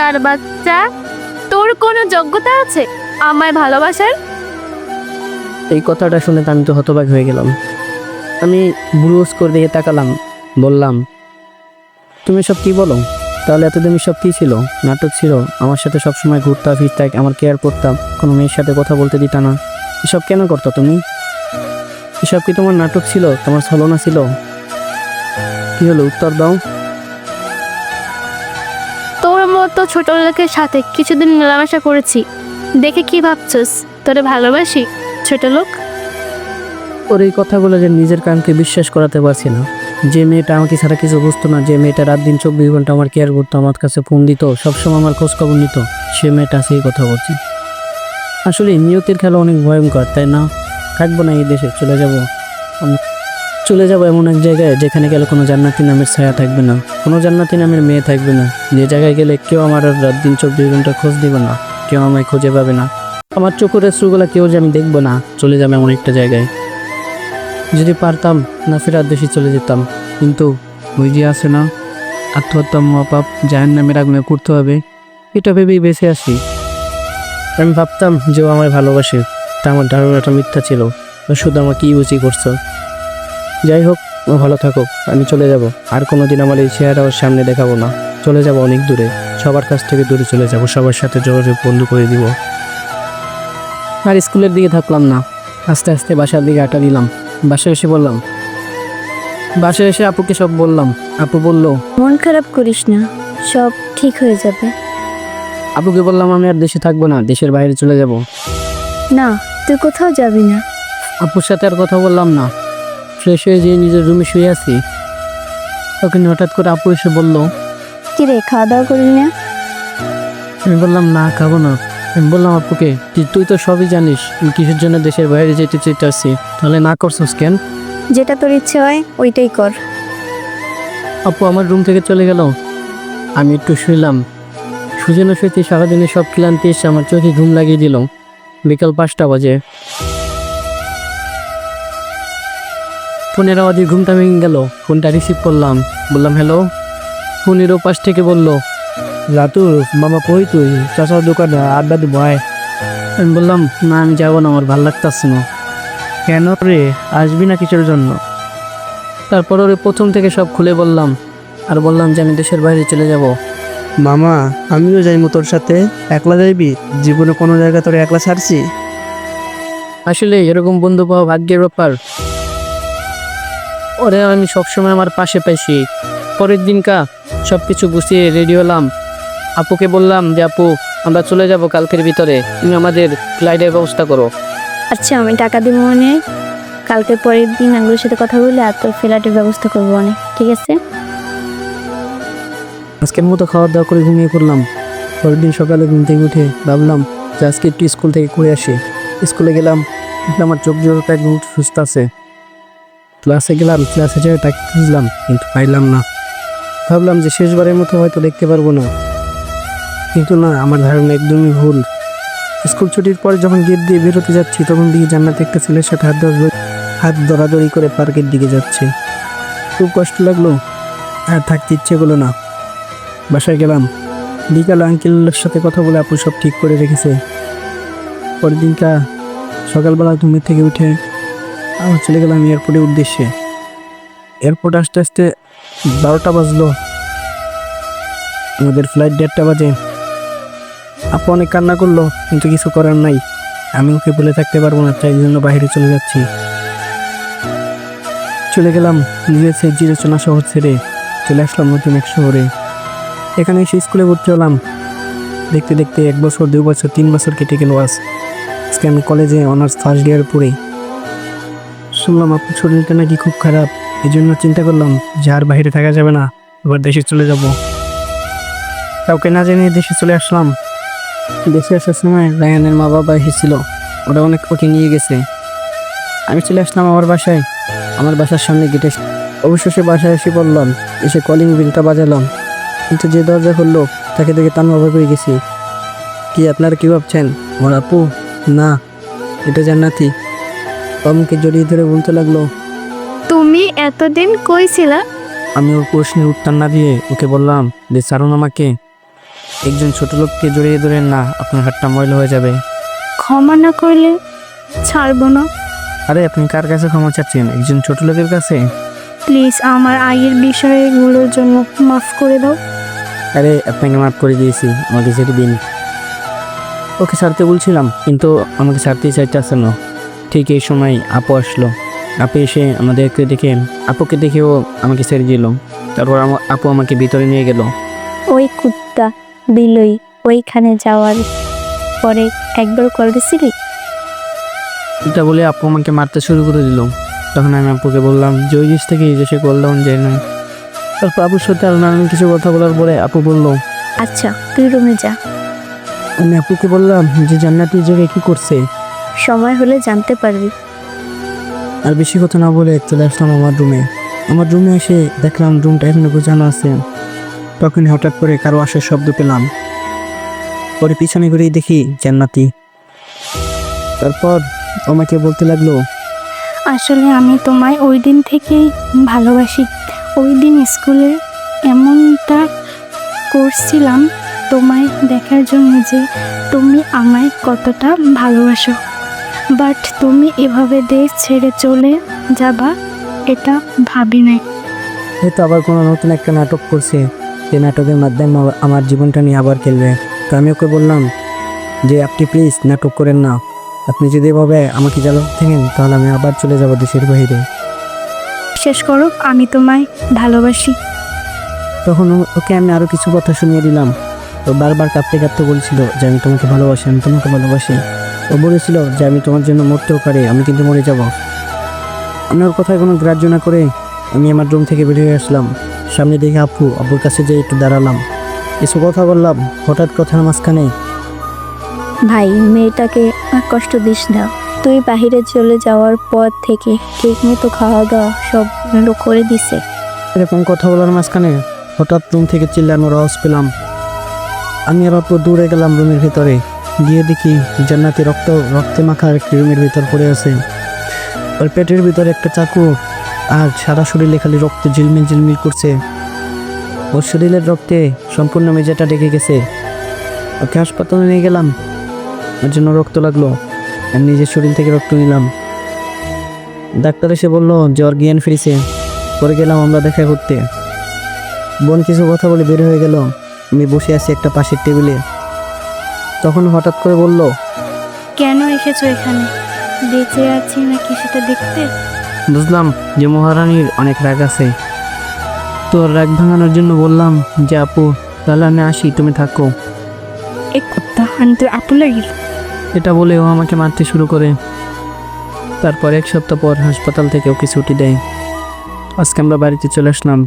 কুত্তার বাচ্চা? তোর কোনো যোগ্যতা আছে আমায় ভালোবাসার? এই কথাটা শুনে আমি তো হতবাক হয়ে গেলাম। আমি ব্রুজ করে দিয়ে তাকালাম, বললাম, তুমি সব কি বলো? তাহলে এতদিন সব কি ছিল? নাটক ছিল, আমার সাথে সব সময় ঘুরতা, ফিরতা, আমার কেয়ার করতাম কোনো মেয়ের সাথে কথা বলতে দিতা না। এসব কেন করতো তুমি? এসব কি তোমার নাটক ছিল? তোমার ছলনা ছিল? কি হলো? উত্তর দাও। তোর মতো ছোট লোকের সাথে কিছুদিন মেলামেশা করেছি। দেখে কি ভাবছস? তোরে ভালোবাসি, ছোট লোক। ওর এই কথাগুলো যে নিজের কানকে বিশ্বাস করাতে পারছি না। যে মেয়েটা আমাকে ছাড়া কিছু বুঝতো না, যে মেয়েটা রাত দিন চব্বিশ ঘণ্টা আমার কেয়ার করতো, আমার কাছে ফোন দিত, সবসময় আমার খোঁজ খবর নিত, সে মেয়েটা সেই কথা বলছে। আসলে নিয়তির খেলা অনেক ভয়ঙ্কর, তাই না? থাকব না এই দেশে, চলে যাব। চলে যাব এমন এক জায়গায় যেখানে গেলে কোনো জান্নাতি নামের ছায়া থাকবে না, কোনো জান্নাতি নামের মেয়ে থাকবে না। যে জায়গায় গেলে কেউ আমার আর রাত দিন চব্বিশ ঘণ্টা খোঁজ দিবে না, কেউ আমায় খুঁজে পাবে না। আমার চোখের শ্রুগুলা কেউ যে আমি দেখব না, চলে যাবে এমন একটা জায়গায়। যদি পারতাম না ফেরার দেশে চলে যেতাম, কিন্তু ওই যে আছে না, আত্মহত্যা মহাপাপ, জাহান নামের আগুনে করতে হবে, এটা ভেবেই বেঁচে আসি। আমি ভাবতাম যে ও আমায় ভালোবাসে, তা আমার ধারণাটা মিথ্যা ছিল। শুধু আমাকে ইউজি করছ। যাই হোক ভালো থাকুক আমি চলে যাব। আর কোনো দিন আমার এই চেহারা ওর সামনে দেখাবো না। চলে যাব অনেক দূরে। সবার কাছ থেকে দূরে চলে যাব। সবার সাথে যোগাযোগ বন্ধ করে দিব। আর স্কুলের দিকে থাকলাম না। আস্তে আস্তে বাসার দিকে আটা দিলাম। বাসায় এসে বললাম বাসায় এসে আপুকে সব বললাম। আপু বলল মন খারাপ করিস না সব ঠিক হয়ে যাবে। আপুকে বললাম আমি আর দেশে থাকব না দেশের বাইরে চলে যাব। না তুই কোথাও যাবি না। আপুর সাথে আর কথা বললাম না। ফ্রেশ হয়ে যেয়ে নিজের রুমে শুয়ে আছি। তখন হঠাৎ করে আপু এসে বলল কি রে খাওয়া দাওয়া করলি না? আমি বললাম না খাব না। আমি বললাম আপুকে যে তুই তো সবই জানিস আমি কিসের জন্য দেশের বাইরে যেতে চাইতেছি? তাহলে না করছিস কেন? যেটা তোর ইচ্ছে হয় ওইটাই কর। আপু আমার রুম থেকে চলে গেল। আমি একটু শুইলাম। সুজনে শুইতে সারাদিনে সব ক্লান্তি এসে আমার চোখে ঘুম লাগিয়ে দিল। বিকাল পাঁচটা বাজে। ফোনের আওয়াজে ঘুমটা ভেঙে গেল। ফোনটা রিসিভ করলাম। বললাম হ্যালো ফোনের পাশ থেকে বলল রাতু মামা কই তুই? চাচার দোকানে আড্ডা দিব আয়। আমি বললাম না আমি যাব না আমার ভালো লাগতেছে না। কেন রে? আসবি না কিসের জন্য? তারপর ওরে প্রথম থেকে সব খুলে বললাম আর বললাম যে আমি দেশের বাইরে চলে যাব। মামা আমিও যাইমু তোর সাথে। একলা যাইবি? জীবনে কোনো জায়গা তোর একলা ছাড়ছি? আসলে এরকম বন্ধু পাওয়া ভাগ্যের ব্যাপার। ওরে আমি সবসময় আমার পাশে পাইছি। পরের দিনকা সব কিছু গুছিয়ে রেডি হলাম। আপুকে বললাম যে আপু আমরা চলে যাব কালকের ভিতরে। তুমি আমাদের ফ্লাইটের ব্যবস্থা করো। আচ্ছা আমি টাকা দিব মনে কালকে পরের দিন আঙ্গুলের সাথে কথা বলে আর তোর ফ্লাইটের ব্যবস্থা করব অনেক ঠিক আছে? আজকের মতো খাওয়া দাওয়া করে ঘুমিয়ে পড়লাম। পরের দিন সকালে ঘুম থেকে উঠে ভাবলাম যে আজকে একটু স্কুল থেকে ঘুরে আসি। স্কুলে গেলাম আমার চোখ জোড়াটা একদম সুস্থ আছে। ক্লাসে গেলাম ক্লাসে যেয়ে তাকে খুঁজলাম, কিন্তু পাইলাম না। ভাবলাম যে শেষবারের মতো হয়তো দেখতে পারব না। কিন্তু না, আমার ধারণা একদমই ভুল। স্কুল ছুটির পর যখন গেট দিয়ে বেরোতে যাচ্ছি, তখন দিকে জান্নাতে একটা ছেলের সাথে হাত ধরা হাত দরাদরি করে পার্কের দিকে যাচ্ছে। খুব কষ্ট লাগল, আর থাকতে ইচ্ছে করল না। বাসায় গেলাম। বিকালে আঙ্কেলের সাথে কথা বলে আপু সব ঠিক করে রেখেছে। পরের দিনটা সকালবেলা ঘুমের থেকে উঠে আমার চলে গেলাম এয়ারপোর্টের উদ্দেশ্যে। এয়ারপোর্ট আসতে আসতে বারোটা বাজলো। আমাদের ফ্লাইট দেড়টা বাজে। আপু অনেক কান্না করল, কিন্তু কিছু করার নাই। আমি ওকে বলে থাকতে পারব না, তাই জন্য বাইরে চলে যাচ্ছি। চলে গেলাম নিজের সে জিরোচনা শহর ছেড়ে। চলে আসলাম নতুন এক শহরে। এখানে এসে স্কুলে ভর্তি হলাম। দেখতে দেখতে এক বছর দুই বছর, তিন বছর কেটে গেল আজ। আজকে আমি কলেজে অনার্স ফার্স্ট ইয়ার পড়ি। শুনলাম আপনার শরীরটা নাকি খুব খারাপ। এই জন্য চিন্তা করলাম যে আর বাইরে থাকা যাবে না এবার দেশে চলে যাব। কাউকে না জেনে দেশে চলে আসলাম। দেশে আসার সময় রায়ানের মা বাবা এসেছিল। ওরা অনেক ওকে নিয়ে গেছে। আমি চলে আসলাম আমার বাসায়। আমার বাসার সামনে গেটে অবশেষে বাসায় এসে পড়লাম এসে কলিং বিলটা বাজালাম। কিন্তু যে দরজা খুললো, তাকে দেখে তার অবাক হয়ে গেছি। কি আপনারা কি ভাবছেন? আমার আপু, না, এটা জান্নাতি। আমাকে জড়িয়ে ধরে বলতে লাগল তুমি এতদিন কই ছিলা? আমি ওর প্রশ্নের উত্তর না দিয়ে ওকে বললাম যে সারুন আমাকে। একজন ছোট লোককে জড়িয়ে ধরেন না আপনার হাতটা ময়লা হয়ে যাবে। ক্ষমা না করলে ছাড়বো না। আরে আপনি কার কাছে ক্ষমা চাচ্ছেন? একজন ছোট লোকের কাছে? প্লিজ আমার আগের বিষয়গুলোর জন্য মাফ করে দাও। আরে আপনাকে মাফ করে দিয়েছি আমাকে ছেড়ে দিন। ওকে ছাড়তে বলছিলাম কিন্তু আমাকে ছাড়তেই চাইতেছে না। ঠিক এই সময় আপু আসলো। আপু এসে আমাদেরকে দেখে আপুকে দেখে ও আমাকে ছেড়ে দিল। তারপর আপু আমাকে ভিতরে নিয়ে গেল। ওই কুত্তা বিলই ওইখানে যাওয়ার পরে একবার কল দিছিলি? এটা বলে আপু আমাকে মারতে শুরু করে দিল। তখন আমি আপুকে বললাম যে ওই জিনিস থেকে যে সে ডাউন যায় না তারপর আপুর সাথে আরও নানান কিছু কথা বলার পরে আপু বলল আচ্ছা তুই রুমে যা। আমি আপুকে বললাম যে জান্নাতি জায়গায় কি করছে? সময় হলে জানতে পারবি। আর বেশি কথা না বলে চলে আসলাম আমার রুমে আমার রুমে এসে দেখলাম রুমটা এখনও গোছানো আছে। তখন হঠাৎ করে কারও আসার শব্দ পেলাম। পরে পিছনে ঘুরেই দেখি জান্নাতি। তারপর আমাকে বলতে লাগল আসলে আমি তোমায় ওই দিন থেকেই ভালোবাসি। ওই দিন স্কুলে এমনটা করছিলাম তোমায় দেখার জন্য যে তুমি আমায় কতটা ভালোবাসো। বাট তুমি এভাবে দেশ ছেড়ে চলে যাবা এটা ভাবি নাই তো আবার কোনো নতুন একটা নাটক করছে। যে নাটকের মাধ্যমে আমার জীবনটা নিয়ে আবার খেলবে। তো আমি ওকে বললাম যে আপনি প্লিজ নাটক করেন না। আপনি যদি এভাবে আমাকে জ্বালাতে থাকেন তাহলে আমি আবার চলে যাব দেশের বাইরে। শেষ করো আমি তোমায় ভালোবাসি। তখন ওকে আমি আরও কিছু কথা শুনিয়ে দিলাম। তো বারবার কাঁদতে কাঁদতে বলছিল যে আমি তোমাকে ভালোবাসি আমি তোমাকে ভালোবাসি। ও বলেছিল যে আমি তোমার জন্য মরতেও পারি আমি কিন্তু মরে যাব। আমি ওর কথায় কোনো গ্রাহ্য না করে আমি আমার রুম থেকে বেরিয়ে আসলাম। সামনে দেখে আপু আব্বুর কাছে যেয়ে একটু দাঁড়ালাম। কিছু কথা বললাম হঠাৎ কথার মাঝখানে। ভাই মেয়েটাকে আর কষ্ট দিস না। তুই বাহিরে চলে যাওয়ার পর থেকে ঠিক মতো খাওয়া দাওয়া সব লোক করে দিছে। এরকম কথা বলার মাঝখানে হঠাৎ রুম থেকে চিল্লানোর আওয়াজ পেলাম। আমি আর অত দূরে গেলাম রুমের ভিতরে। গিয়ে দেখি জান্নাতি রক্ত, রক্তে মাখা একটি রুমের ভিতর পড়ে আছে। ওর পেটের ভিতরে একটা চাকু আর সারা শরীরে খালি রক্ত ঝিলমিল ঝিলমিল করছে। ওর শরীরের রক্তে সম্পূর্ণ মেজাটা ডেকে গেছে। ওকে হাসপাতালে নিয়ে গেলাম। ওর জন্য রক্ত লাগল। আর নিজের শরীর থেকে রক্ত নিলাম। ডাক্তার এসে বলল যে ওর জ্ঞান ফিরেছে। পরে গেলাম আমরা দেখা করতে। বোন কিছু কথা বলে বের হয়ে গেল। আমি বসে আছি একটা পাশের টেবিলে। তখন হঠাৎ করে বলল কেন এসেছ এখানে? বেঁচে আছি নাকি সেটা দেখতে? বুঝলাম যে মহারানীর অনেক রাগ আছে। তোর রাগ ভাঙানোর জন্য বললাম যে আপু তাহলে আমি আসি তুমি থাকো। এক কুত্তা আমি তো আপু লাগি এটা বলে ও আমাকে মারতে শুরু করে। তারপর এক সপ্তাহ পর হাসপাতাল থেকে ওকে ছুটি দেয়। আজকে আমরা বাড়িতে চলে আসলাম।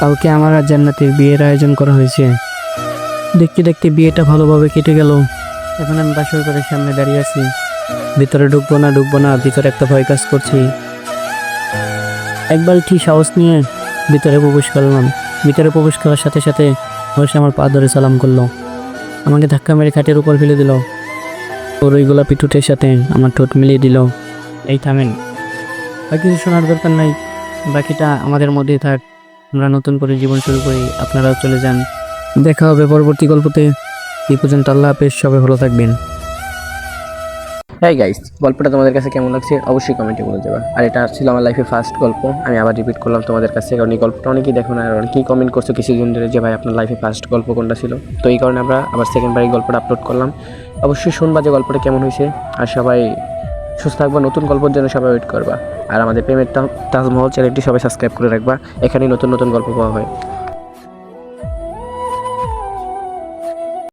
কালকে আমার আর জান্নাতের বিয়ের আয়োজন করা হয়েছে। দেখতে দেখতে বিয়েটা ভালোভাবে কেটে গেল। এখন আমি বাসর ঘরের সামনে দাঁড়িয়ে আছি। ভিতরে ঢুকবো না ঢুকবো না ভিতরে একটা ভয় কাজ করছি। একবার ঠিক সাহস নিয়ে ভিতরে প্রবেশ করলাম। ভিতরে প্রবেশ করার সাথে সাথে বসে আমার পা ধরে সালাম করল। আমাকে ধাক্কা মেরে খাটের উপর ফেলে দিল। ওর ওই গোলাপি ঠোঁটের সাথে আমার ঠোঁট মিলিয়ে দিল। এই থামেন। আর কিছু শোনার দরকার নাই। বাকিটা আমাদের মধ্যেই থাক। আমরা নতুন করে জীবন শুরু করি। আপনারাও চলে যান। দেখা হবে পরবর্তী গল্পতে। এই পর্যন্ত আল্লাহ হাফেজ, সবাই ভালো থাকবেন। হ্যাঁ গাইস গল্পটা তোমাদের কাছে কেমন লাগছে? অবশ্যই কমেন্টে বলে দেবা। আর এটা ছিল আমার লাইফে ফার্স্ট গল্প। আমি আবার রিপিট করলাম তোমাদের কাছে, কারণ এই গল্পটা অনেকেই দেখো না আর অনেকেই কমেন্ট করছ কিছুদিন ধরে যে ভাই আপনার লাইফে ফার্স্ট গল্প কোনটা ছিল? তো এই কারণে আমরা আবার সেকেন্ড বার এই গল্পটা আপলোড করলাম। অবশ্যই শুনবা যে গল্পটা কেমন হয়েছে। আর সবাই সুস্থ থাকবা, নতুন গল্পের জন্য সবাই ওয়েট করবা। আর আমাদের পেমেন্ট তাজমহল চ্যানেলটি সবাই সাবস্ক্রাইব করে রাখবা। এখানেই নতুন নতুন গল্প পাওয়া হয়।